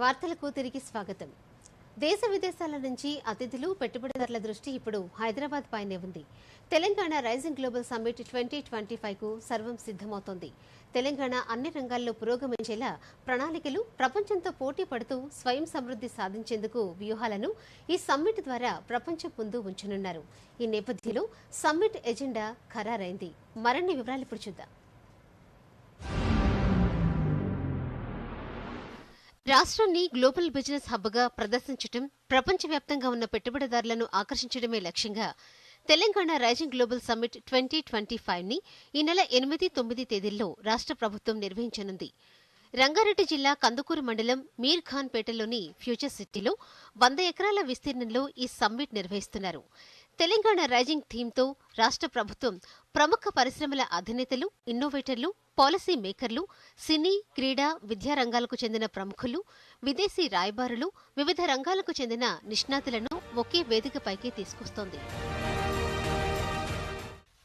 వార్తలకు తిరిగి స్వాగతం. దేశ విదేశాల నుంచి అతిథులు పెట్టుబడిదారుల దృష్టి ఇప్పుడు హైదరాబాద్ పైనే ఉంది. Telangana rising global summit twenty twenty ఫైవ్కు సర్వం సిద్ధమవుతోంది. తెలంగాణ అన్ని రంగాల్లో పురోగమించేలా ప్రణాళికలు ప్రపంచంతో పోటీ పడుతూ స్వయం సమృద్ధి సాధించేందుకు వ్యూహాలను ఈ సమ్మిట్ ద్వారా ప్రపంచం ముందు ఉంచనున్నారు. ఈ నేపథ్యంలో సమ్మిట్ ఎజెండా ఖరారైంది. మరిన్ని వివరాలు ఇప్పుడు చూద్దాం. రాష్ట్రాన్ని గ్లోబల్ బిజినెస్ హబ్గా ప్రదర్శించడం ప్రపంచవ్యాప్తంగా ఉన్న పెట్టుబడిదారులను ఆకర్షించడమే లక్ష్యంగా Telangana rising global summit twenty twenty ఫైవ్ని ఈ నెల ఎనిమిది తొమ్మిది తేదీల్లో రాష్ట్ర ప్రభుత్వం నిర్వహించనుంది. రంగారెడ్డి జిల్లా కందుకూరు మండలం మీర్ ఖాన్ పేటలోని ఫ్యూచర్ సిటీలో వంద ఎకరాల విస్తీర్ణంలో ఈ సమ్మిట్ నిర్వహిస్తున్నారు. తెలంగాణ రైజింగ్ థీమ్తో రాష్ట్ర ప్రభుత్వం ప్రముఖ పరిశ్రమల అధినేతలు ఇన్నోవేటర్లు పాలసీ మేకర్లు సినీ క్రీడా విద్యా రంగాలకు చెందిన ప్రముఖులు విదేశీ రాయబారులు వివిధ రంగాలకు చెందిన నిష్ణాతులను ఒకే వేదికపైకి తీసుకొస్తోంది.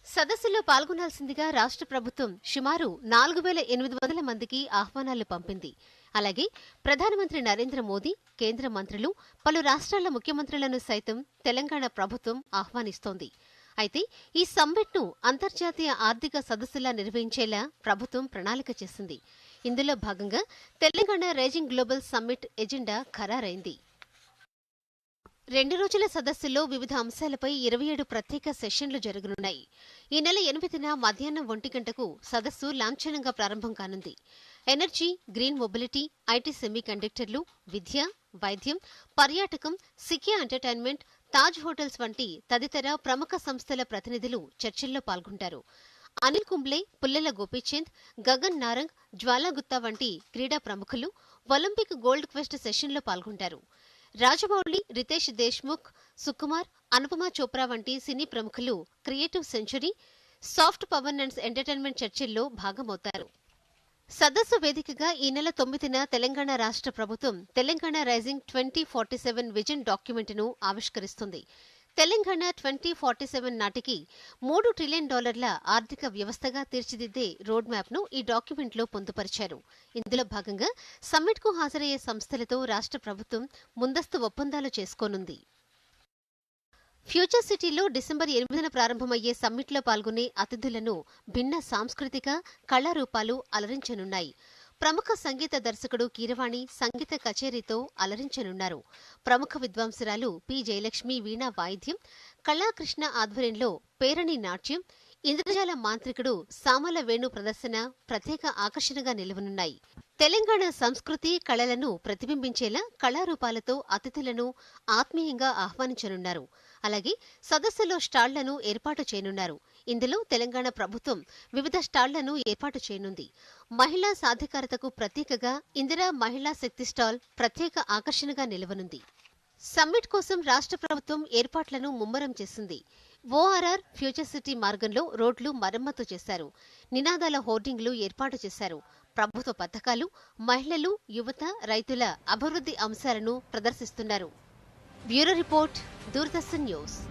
సదస్సులో పాల్గొనాల్సిందిగా రాష్ట్ర ప్రభుత్వం సుమారు నాలుగు వేల ఎనిమిది వందల మందికి ఆహ్వానాలు పంపింది. అలాగే ప్రధానమంత్రి నరేంద్ర మోదీ కేంద్ర మంత్రులు పలు రాష్ట్రాల ముఖ్యమంత్రులను సైతం తెలంగాణ ప్రభుత్వం ఆహ్వానిస్తోంది. అయితే ఈ సమ్మిట్ను అంతర్జాతీయ ఆర్థిక సదస్సులా నిర్వహించేలా ప్రభుత్వం ప్రణాళిక చేసింది. ఇందులో భాగంగా Telangana rising global summit agenda ఖరారైంది. రెండు రోజుల సదస్సులో వివిధ అంశాలపై ఇరవై ఏడు ప్రత్యేక సెషన్లు జరగనున్నాయి. ఈ నెల ఎనిమిదిన మధ్యాహ్నం ఒంటి గంటకు సదస్సు లాంఛనంగా ప్రారంభం కానుంది. Energy green mobility IT semi కండక్టర్లు విద్య వైద్యం పర్యాటకం సికియా ఎంటర్టైన్మెంట్ తాజ్ హోటల్స్ వంటి తదితర ప్రముఖ సంస్థల ప్రతినిధులు చర్చల్లో పాల్గొంటారు. అనిల్ కుంబ్లే పుల్లెల గోపీచంద్ గగన్ నారంగ్ జ్వాలా గుత్తా వంటి క్రీడా ప్రముఖులు ఒలింపిక్ గోల్డ్ క్వెస్ట్ సెషన్లో పాల్గొంటారు. రాజమౌళి రితేష్ దేశ్ముఖ్ సుకుమార్ అనుపమ చోప్రా వంటి సినీ ప్రముఖులు creative century soft power and entertainment చర్చల్లో భాగమవుతారు. సదస్సు వేదికగా ఈ నెల తొమ్మిదిన తెలంగాణ రాష్ట్ర ప్రభుత్వం Telangana rising twenty forty seven vision డాక్యుమెంట్ను ఆవిష్కరిస్తుంది. తెలంగాణ ట్వంటీ ఫార్టీ సెవెన్ నాటికి మూడు ట్రిలియన్ డాలర్ల ఆర్థిక వ్యవస్థగా తీర్చిదిద్దే రోడ్ మ్యాప్ను ఈ డాక్యుమెంట్లో పొందుపరిచారు. ఇందులో భాగంగా సమ్మిట్కు హాజరయ్యే సంస్థలతో రాష్ట్ర ప్రభుత్వం ముందస్తు ఒప్పందాలు చేసుకోనుంది. ఫ్యూచర్ సిటీలో డిసెంబర్ ఎనిమిదిన ప్రారంభమయ్యే సమ్మిట్లో పాల్గొనే అతిథులను భిన్న సాంస్కృతిక కళారూపాలు అలరించనున్నాయి. ప్రముఖ సంగీత దర్శకుడు కీరవాణి సంగీత కచేరీతో అలరించనున్నారు. ప్రముఖ విద్వాంసురాలు పి. జయలక్ష్మి వీణా వాయిద్యం కళాకృష్ణ ఆధ్వర్యంలో పేరణి నాట్యం ఇంద్రజాల మాంత్రికుడు సామల వేణు ప్రదర్శన ప్రత్యేక ఆకర్షణగా నిలవనున్నాయి. తెలంగాణ సంస్కృతి కళలను ప్రతిబింబించేలా కళారూపాలతో అతిథులను ఆత్మీయంగా ఆహ్వానించనున్నారు. అలాగే సదస్సులో స్టాళ్ళను ఏర్పాటు చేయనున్నారు. ఇందులో తెలంగాణ ప్రభుత్వం వివిధ స్టాళ్ళను ఏర్పాటు చేయనుంది. మహిళా సాధికారతకు ప్రత్యేకగా ఇందిరా మహిళా శక్తి స్టాల్ ప్రత్యేక ఆకర్షణగా నిలవనుంది. సమ్మిట్ కోసం రాష్ట్ర ప్రభుత్వం ఏర్పాట్లను ముమ్మరం చేసింది. ఓఆర్ఆర్ ఫ్యూచర్ సిటీ మార్గంలో రోడ్లు మరమ్మతు చేశారు. నినాదాల హోర్డింగ్లు ఏర్పాటు చేశారు. ప్రభుత్వ పథకాలు మహిళలు యువత రైతుల అభివృద్ధి అంశాలను ప్రదర్శిస్తున్నారు. Bureau report Durda News